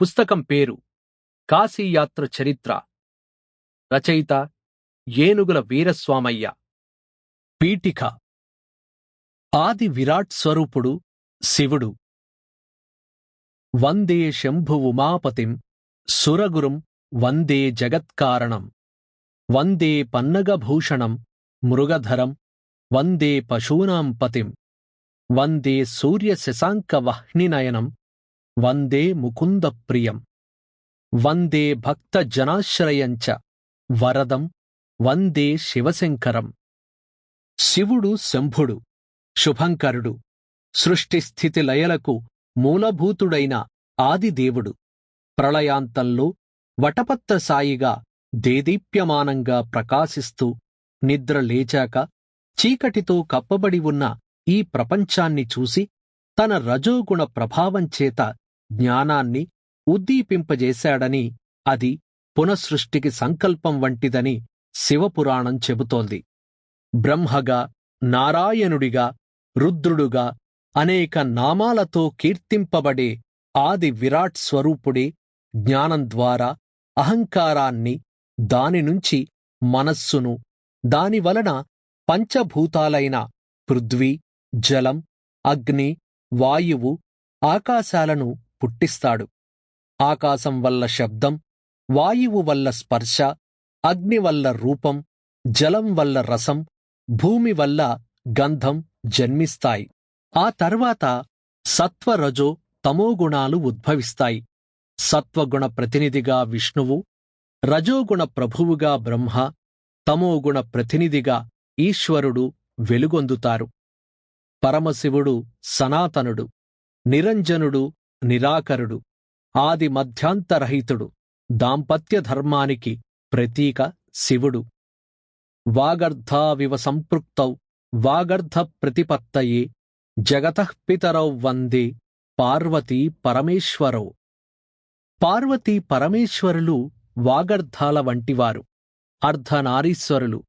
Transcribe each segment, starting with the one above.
పుస్తకం పేరు కాశీయాత్ర చరిత్ర. రచయిత ఏనుగుల వీరస్వామయ్య. పీఠిక. ఆది విరాట్ స్వరూపుడు శివుడు. వందే శంభు ఉమాపతిం సురగురుం వందే జగత్కారణం. వందే పన్నగభూషణం మృగధరం వందే పశూనాం పతిం వందే సూర్యశశాంకవహ్నినయనం వందే ముకుందప్రియం. వందే భక్తజనాశ్రయంచ. వరదం. వందే శివశంకరం. శివుడు శంభుడు. శుభంకరుడు. సృష్టిస్థితి లయలకు మూలభూతుడైన ఆదిదేవుడు. ప్రళయాంతంలో వటపత్ర సాయిగా దేదీప్యమానంగా ప్రకాశిస్తూ నిద్ర లేచాక చీకటితో కప్పబడి ఉన్న ఈ ప్రపంచాన్ని చూసి తన రజోగుణ ప్రభావంచేత జ్ఞానాన్ని ఉద్దీపింపజేశాడని అది పునఃసృష్టికి సంకల్పం వంటిదని శివపురాణం చెబుతోంది. బ్రహ్మగా నారాయణుడిగా రుద్రుడుగా అనేక నామాలతో కీర్తింపబడే ఆది విరాట్ స్వరూపుడే జ్ఞానం ద్వారా అహంకారాన్ని దానినుంచి మనస్సును దానివలన పంచభూతాలైన పృథ్వీ జలం అగ్ని వాయువు ఆకాశాలను పుట్టిస్తాడు. ఆకాశం వల్ల శబ్దం వాయువు వల్ల స్పర్శ అగ్ని వల్ల రూపం జలం వల్ల రసం భూమి వల్ల గంధం జన్మిస్తాయి. ఆ తర్వాత సత్వరజో తమోగుణాలు ఉద్భవిస్తాయి. సత్వగుణ ప్రతినిధిగా విష్ణువు రజోగుణ ప్రభువుగా బ్రహ్మ తమోగుణ ప్రతినిధిగా ఈశ్వరుడు వెలుగొందుతారు. పరమశివుడు సనాతనుడు నిరంజనుడు నిరాకరుడు ఆది మధ్యాంతరహితుడు దాంపత్య ధర్మానికి ప్రతీక శివుడు. వాగర్ధావివ సంపృక్తౌ వాగర్ధ ప్రతిపత్తయే జగతఃపితరౌ వందే పార్వతీ పరమేశ్వరౌ. పార్వతీ పరమేశ్వరులు వాగర్ధాల వంటివారు అర్ధనారీశ్వరులు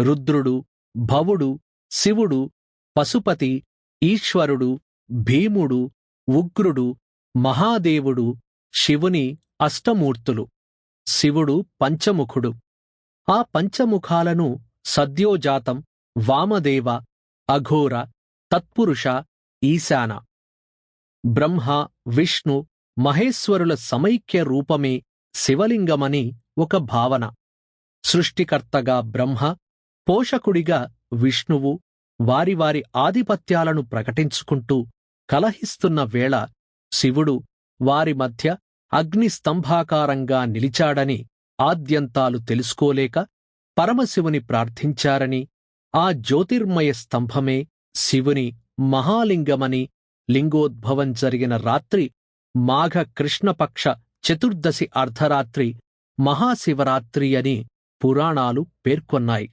రుద్రుడు భవుడు శివుడు పశుపతి ఈశ్వరుడు భీముడు ఉగ్రుడు మహాదేవుడు శివుని అష్టమూర్తులు. శివుడు పంచముఖుడు. ఆ పంచముఖాలను సద్యోజాతం వామదేవ అఘోర తత్పురుష ఈశాన. బ్రహ్మ విష్ణు మహేశ్వరుల సమైక్య రూపమే శివలింగమని ఒక భావన. సృష్టికర్తగా బ్రహ్మ పోషకుడిగా విష్ణువు వారి వారి ఆధిపత్యాలను ప్రకటించుకుంటూ కలహిస్తున్న వేళ శివుడు వారి మధ్య అగ్నిస్తంభాకారంగా నిలిచాడని ఆద్యంతాలు తెలుసుకోలేక పరమశివుని ప్రార్థించారని ఆ జ్యోతిర్మయ స్తంభమే శివుని మహాలింగమని లింగోద్భవం జరిగిన రాత్రి మాఘ కృష్ణపక్ష చతుర్దశి అర్ధరాత్రి మహాశివరాత్రి అని పురాణాలు పేర్కొన్నాయి.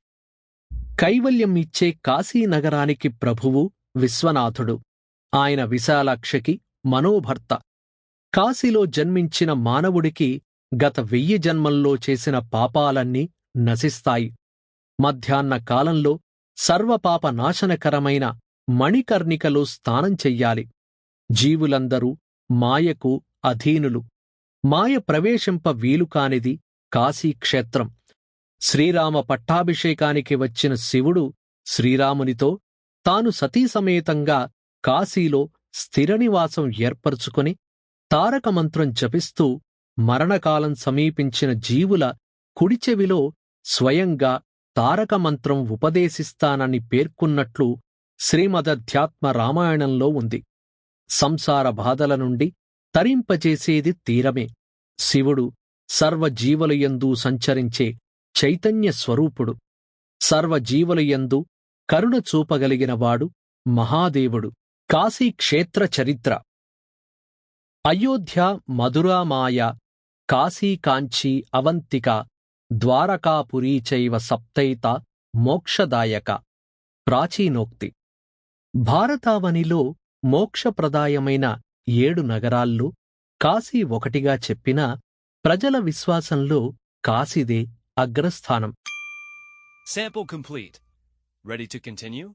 కైవల్యం ఇచ్చే కాశీనగరానికి ప్రభువు విశ్వనాథుడు. ఆయన విశాలాక్షకి మనోభర్త. కాశీలో జన్మించిన మానవుడికి గత వెయ్యి జన్మల్లో చేసిన పాపాలన్నీ నశిస్తాయి. మధ్యాహ్న కాలంలో సర్వపాప నాశనకరమైన మణికర్ణికలో స్నానం చెయ్యాలి. జీవులందరూ మాయకు అధీనులు. మాయ ప్రవేశింప వీలుకానిది కాశీక్షేత్రం శ్రీరామ పట్టాభిషేకానికి వచ్చిన శివుడు శ్రీరామునితో తాను సతీసమేతంగా కాశీలో స్థిరనివాసం ఏర్పరచుకుని తారకమంత్రం జపిస్తూ మరణకాలం సమీపించిన జీవుల కుడిచెవిలో స్వయంగా తారకమంత్రం ఉపదేశిస్తానని పేర్కొన్నట్లు శ్రీమదధ్యాత్మ రామాయణంలో ఉంది. సంసార బాధల నుండి తరింపజేసేది తీరమే. శివుడు సర్వజీవులయందు సంచరించే చైతన్య స్వరూపుడు. సర్వజీవులయందు కరుణ చూపగలిగినవాడు మహాదేవుడు. కాశీ క్షేత్ర చరిత్ర అయోధ్య మధురామాయ కాశీకాంచీ అవంతిక ద్వారకాపురీ చైవ సప్తైత మోక్షదాయక ప్రాచీనోక్తి భారతావనిలో మోక్షప్రదాయమైన ఏడు నగరాల్లో కాశీ ఒకటిగా చెప్పినా ప్రజల విశ్వాసంలో కాశీదే అగ్రస్థానం Sample complete. Ready to continue?